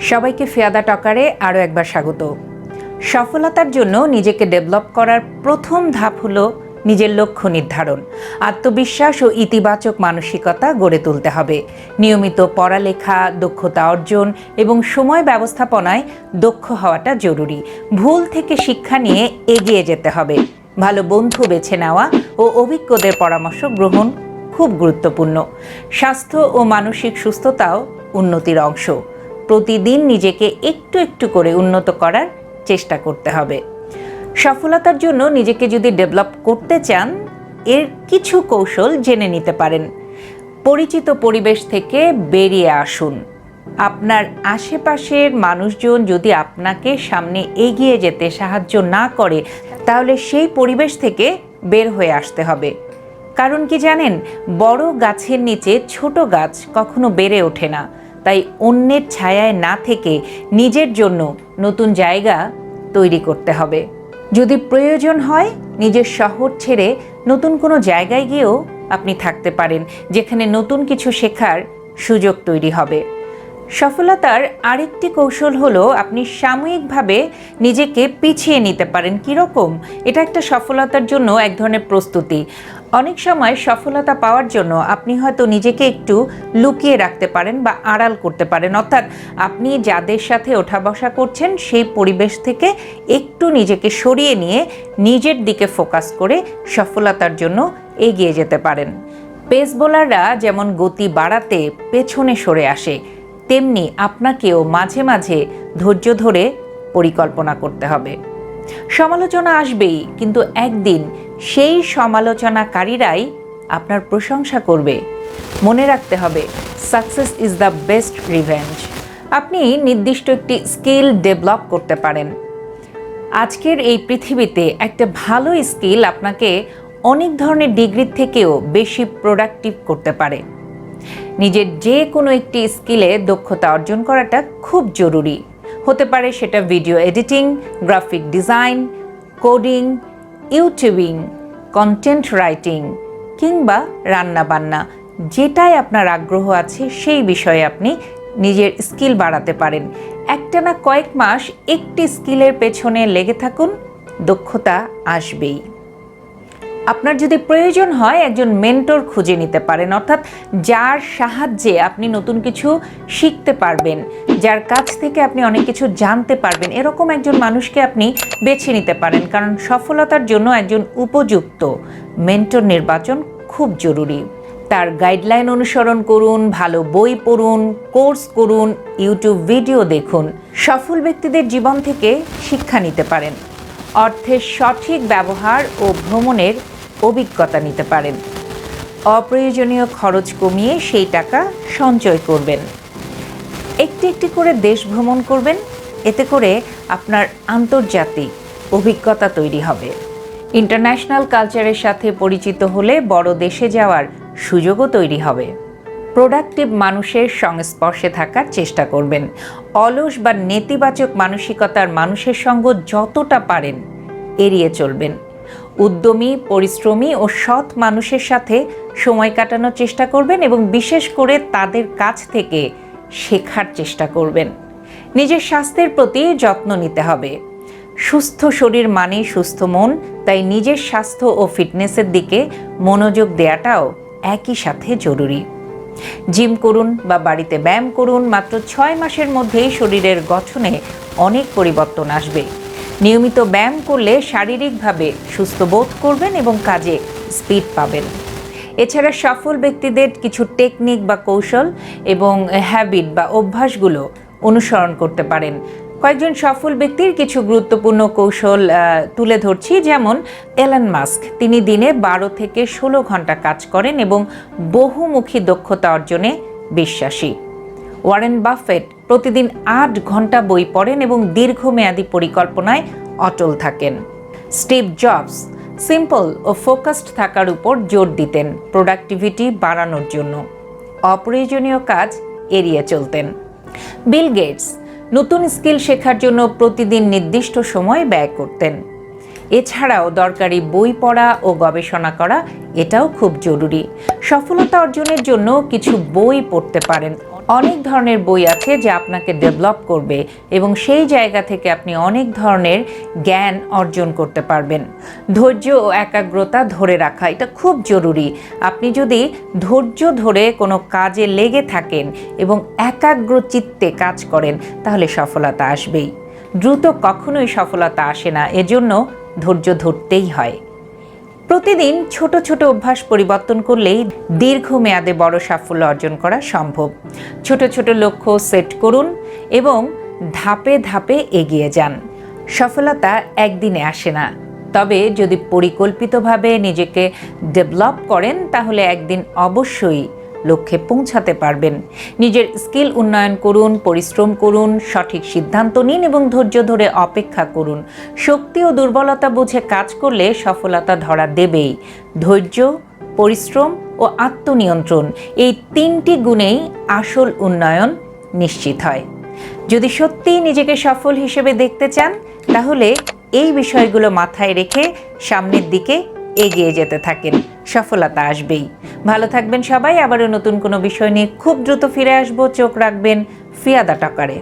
সবাইকে ফেয়াদা টকারে আরও একবার স্বাগত। সফলতার জন্য নিজেকে ডেভেলপ করার প্রথম ধাপ হলো নিজের লক্ষ্য নির্ধারণ। আত্মবিশ্বাস ও ইতিবাচক মানসিকতা গড়ে তুলতে হবে। নিয়মিত পড়ালেখা, দক্ষতা অর্জন এবং সময় ব্যবস্থাপনায় দক্ষ হওয়াটা জরুরি। ভুল থেকে শিক্ষা নিয়ে এগিয়ে যেতে হবে। ভালো বন্ধু বেছে নেওয়া ও অভিজ্ঞদের পরামর্শ গ্রহণ খুব গুরুত্বপূর্ণ। স্বাস্থ্য ও মানসিক সুস্থতাও উন্নতির অংশ। প্রতিদিন নিজেকে একটু একটু করে উন্নত করার চেষ্টা করতে হবে। সফলতার জন্য নিজেকে যদি ডেভেলপ করতে চান, এর কিছু কৌশল জেনে নিতে পারেন। পরিচিত পরিবেশ থেকে বেরিয়ে আসুন। আপনার আশেপাশের মানুষজন যদি আপনাকে সামনে এগিয়ে যেতে সাহায্য না করে, তাহলে সেই পরিবেশ থেকে বের হয়ে আসতে হবে। কারণ কি জানেন, বড় গাছের নিচে ছোট গাছ কখনো বেড়ে ওঠে না। তাই অন্যের ছায়ায় না থেকে নিজের জন্য নতুন জায়গা তৈরি করতে হবে। যদি প্রয়োজন হয়, নিজের শহর ছেড়ে নতুন কোনো জায়গায় গিয়েও আপনি থাকতে পারেন, যেখানে নতুন কিছু শেখার সুযোগ তৈরি হবে। সফলতার আরেকটি কৌশল হলো আপনি সাময়িকভাবে নিজেকে পিছিয়ে নিতে পারেন। কীরকম? এটা একটা সফলতার জন্য এক ধরনের প্রস্তুতি। অনেক সময় সফলতা পাওয়ার জন্য আপনি হয়তো নিজেকে একটু লুকিয়ে রাখতে পারেন বা আড়াল করতে পারেন। অর্থাৎ আপনি যাদের সাথে ওঠা বসা করছেন, সেই পরিবেশ থেকে একটু নিজেকে সরিয়ে নিয়ে নিজের দিকে ফোকাস করে সফলতার জন্য এগিয়ে যেতে পারেন। পেস বোলাররা যেমন গতি বাড়াতে পেছনে সরে আসে তেমনি আপনাকেও মাঝে মাঝে ধৈর্য ধরে পরিকল্পনা করতে হবে। সমালোচনা আসবেই, কিন্তু একদিন সেই সমালোচনাকারীরাই আপনার প্রশংসা করবে। মনে রাখতে হবে success is the best revenge আপনি নির্দিষ্ট একটি স্কিল ডেভেলপ করতে পারেন। আজকের এই পৃথিবীতে একটা ভালো স্কিল আপনাকে অনেক ধরনের ডিগ্রির থেকেও বেশি প্রোডাক্টিভ করতে পারে। নিজের যে কোনো একটি স্কিলে দক্ষতা অর্জন করাটা খুব জরুরি। হতে পারে সেটা video editing, graphic design, coding, YouTubing, content writing কিংবা রান্নাবান্না। যেটাই আপনার আগ্রহ আছে সেই বিষয়ে আপনি নিজের স্কিল বাড়াতে পারেন। একটানা কয়েক মাস একটি স্কিলের পেছনে লেগে থাকুন, দক্ষতা আসবেই। আপনার যদি প্রয়োজন হয়, একজন মেন্টর খুঁজে নিতে পারেন। অর্থাৎ যার সাহায্যে আপনি নতুন কিছু শিখতে পারবেন, যার কাছ থেকে আপনি অনেক কিছু জানতে পারবেন, এরকম একজন মানুষকে আপনি বেছে নিতে পারেন। কারণ সফলতার জন্য একজন উপযুক্ত মেন্টর নির্বাচন খুব জরুরি। তার গাইডলাইন অনুসরণ করুন, ভালো বই পড়ুন কোর্স করুন ইউটিউব ভিডিও দেখুন। সফল ব্যক্তিদের জীবন থেকে শিক্ষা নিতে পারেন। অর্থের সঠিক ব্যবহার ও ভ্রমণের অভিজ্ঞতা নিতে পারেন। অপ্রয়োজনীয় খরচ কমিয়ে সেই টাকা সঞ্চয় করবেন। একটি একটি করে দেশ ভ্রমণ করবেন। এতে করে আপনার আন্তর্জাতিক অভিজ্ঞতা তৈরি হবে। ইন্টারন্যাশনাল কালচারের সাথে পরিচিত হলে বড় দেশে যাওয়ার সুযোগও তৈরি হবে। প্রোডাক্টিভ মানুষের সংস্পর্শে থাকার চেষ্টা করবেন। অলস বা নেতিবাচক মানসিকতার মানুষের সঙ্গ যতটা পারেন এড়িয়ে চলবেন। উদ্যমী, পরিশ্রমী ও সৎ মানুষের সাথে সময় কাটানোর চেষ্টা করবেন এবং বিশেষ করে তাদের কাছ থেকে শেখার চেষ্টা করবেন। নিজের স্বাস্থ্যের প্রতি যত্ন নিতে হবে। সুস্থ শরীর মানে সুস্থ মন, তাই নিজের স্বাস্থ্য ও ফিটনেসের দিকে মনোযোগ দেওয়াটাও একই সাথে জরুরি। জিম করুন বা বাড়িতে ব্যায়াম করুন, মাত্র ছয় মাসের মধ্যেই শরীরের গঠনে অনেক পরিবর্তন আসবে। নিয়মিত ব্যায়াম করলে শারীরিকভাবে সুস্থ বোধ করবেন এবং কাজে স্পিড পাবেন। এছাড়া সফল ব্যক্তিদের কিছু টেকনিক বা কৌশল এবং হ্যাবিট বা অভ্যাসগুলো অনুসরণ করতে পারেন। কয়েকজন সফল ব্যক্তির কিছু গুরুত্বপূর্ণ কৌশল তুলে ধরছি। যেমন, এলান মাস্ক। তিনি দিনে বারো থেকে ষোলো ঘণ্টা কাজ করেন এবং বহুমুখী দক্ষতা অর্জনে বিশ্বাসী। ওয়ারেন বাফেট প্রতিদিন আট ঘণ্টা বই পড়েন এবং দীর্ঘমেয়াদী পরিকল্পনায় অটল থাকেন। স্টিভ জবস, সিম্পল ও ফোকাসড থাকার উপর জোর দিতেন প্রোডাক্টিভিটি বাড়ানোর জন্য। অপ্রয়োজনীয় কাজ এড়িয়ে চলতেন। বিল গেটস নতুন স্কিল শেখার জন্য প্রতিদিন নির্দিষ্ট সময় ব্যয় করতেন। এছাড়াও দরকারি বই পড়া ও গবেষণা করা এটাও খুব জরুরি। সফলতা অর্জনের জন্য কিছু বই পড়তে পারেন অনেক ধরনের বই আছে যা আপনাকে ডেভেলপ করবে এবং সেই জায়গা থেকে আপনি অনেক ধরনের জ্ঞান অর্জন করতে পারবেন। ধৈর্য ও একাগ্রতা ধরে রাখা, এটা খুব জরুরি। আপনি যদি ধৈর্য ধরে কোনো কাজে লেগে থাকেন এবং একাগ্র চিত্তে কাজ করেন, তাহলে সফলতা আসবেই। দ্রুত কখনোই সফলতা আসে না, এজন্য ধৈর্য ধরতেই হয়। প্রতিদিন ছোট ছোট অভ্যাস পরিবর্তন করলেই দীর্ঘমেয়াদে বড় সাফল্য অর্জন করা সম্ভব। ছোট ছোট লক্ষ্য সেট করুন এবং ধাপে ধাপে এগিয়ে যান। সফলতা একদিনে আসে না। তবে যদি পরিকল্পিতভাবে নিজেকে ডেভেলপ করেন, তাহলে একদিন অবশ্যই লক্ষ্যে পৌঁছাতে পারবেন। নিজের স্কিল উন্নয়ন করুন, পরিশ্রম করুন, সঠিক সিদ্ধান্ত নিন এবং ধৈর্য ধরে অপেক্ষা করুন। শক্তি ও দুর্বলতা বুঝে কাজ করলে সফলতা ধরা দেবেই। ধৈর্য, পরিশ্রম ও আত্মনিয়ন্ত্রণ এই তিনটি গুণেই আসল উন্নয়ন নিশ্চিত হয়। যদি সত্যিই নিজেকে সফল হিসেবে দেখতে চান, তাহলে এই বিষয়গুলো মাথায় রেখে সামনের দিকে এগিয়ে যেতে থাকেন। সফলতা আসবেই। ভালো থাকবেন সবাই। আবারও নতুন কোনো বিষয় নিয়ে খুব দ্রুত ফিরে আসব। চোখ রাখবেন ফিয়াদা টকারে